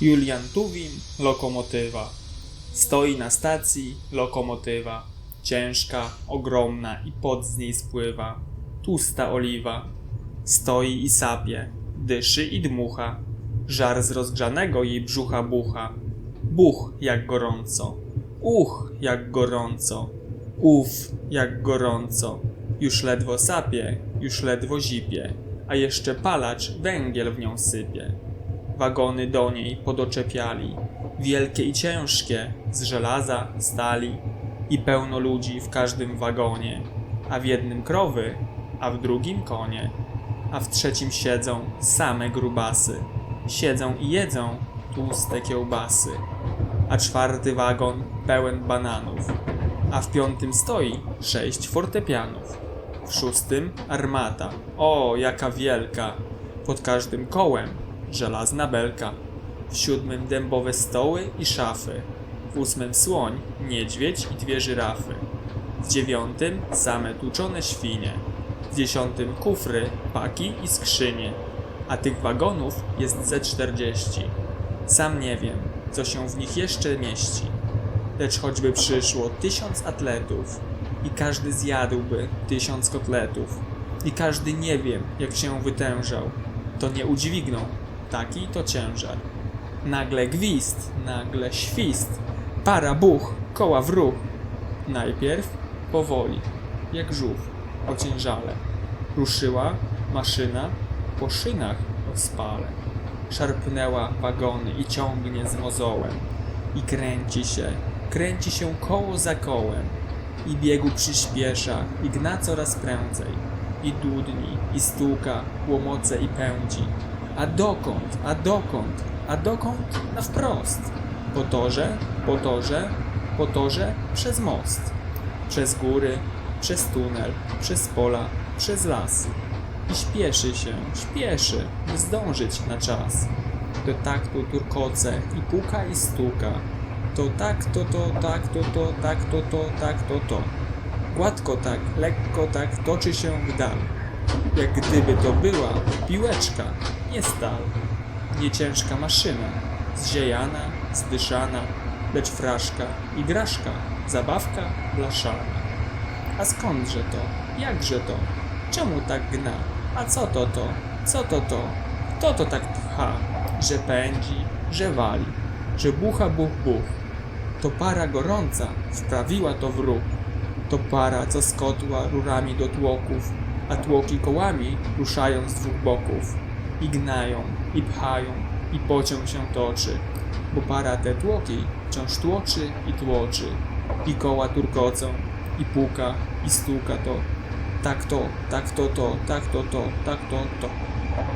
Julian Tuwim, lokomotywa. Stoi na stacji lokomotywa. Ciężka, ogromna i pot z niej spływa. Tłusta oliwa. Stoi i sapie, dyszy i dmucha. Żar z rozgrzanego jej brzucha bucha. Buch, jak gorąco. Uch, jak gorąco. Uf, jak gorąco. Już ledwo sapie, już ledwo zipie, a jeszcze palacz węgiel w nią sypie. Wagony do niej podoczepiali, wielkie i ciężkie, z żelaza, stali i pełno ludzi w każdym wagonie, a w jednym krowy, a w drugim konie, a w trzecim siedzą same grubasy. Siedzą i jedzą tłuste kiełbasy, a czwarty wagon pełen bananów, a w piątym stoi sześć fortepianów. W szóstym armata, o jaka wielka, pod każdym kołem żelazna belka. W siódmym dębowe stoły i szafy. W ósmym słoń, niedźwiedź i dwie żyrafy. W dziewiątym same tłuczone świnie. W dziesiątym kufry, paki i skrzynie. A tych wagonów jest ze czterdzieści. Sam nie wiem, co się w nich jeszcze mieści. Lecz choćby przyszło tysiąc atletów i każdy zjadłby tysiąc kotletów i każdy nie wiem, jak się wytężał, to nie udźwigną taki to ciężar. Nagle gwizd, nagle świst, para buch, koła w ruch. Najpierw powoli, jak żółw, ociężale. Ruszyła maszyna po szynach ospale. Szarpnęła wagony i ciągnie z mozołem. I kręci się, kręci się koło za kołem. I biegu przyspiesza i gna coraz prędzej. I dudni, i stuka, łomoce i pędzi. A dokąd, a dokąd, a dokąd? Na wprost. Po torze, po torze, po torze, przez most. Przez góry, przez tunel, przez pola, przez las. I śpieszy się, śpieszy, by zdążyć na czas. To tak to turkoce i puka i stuka. To tak to to, tak to to, tak to to, tak to to. Gładko tak, lekko tak toczy się w dal. Jak gdyby to była piłeczka, nie stal. Nie ciężka maszyna, zziejana, zdyszana, lecz fraszka, igraszka, zabawka blaszana. A skądże to? Jakże to? Czemu tak gna? A co to to? Co to to? Kto to tak pcha? Że pędzi, że wali, że bucha buch buch. To para gorąca wprawiła to w ruch. To para, co z kotła rurami do tłoków, a tłoki kołami ruszają z dwóch boków. I gnają, i pchają, i pociąg się toczy, bo para te tłoki wciąż tłoczy i tłoczy. I koła turkocą, i puka, i stuka to. Tak to, tak to to, tak to to, tak to to.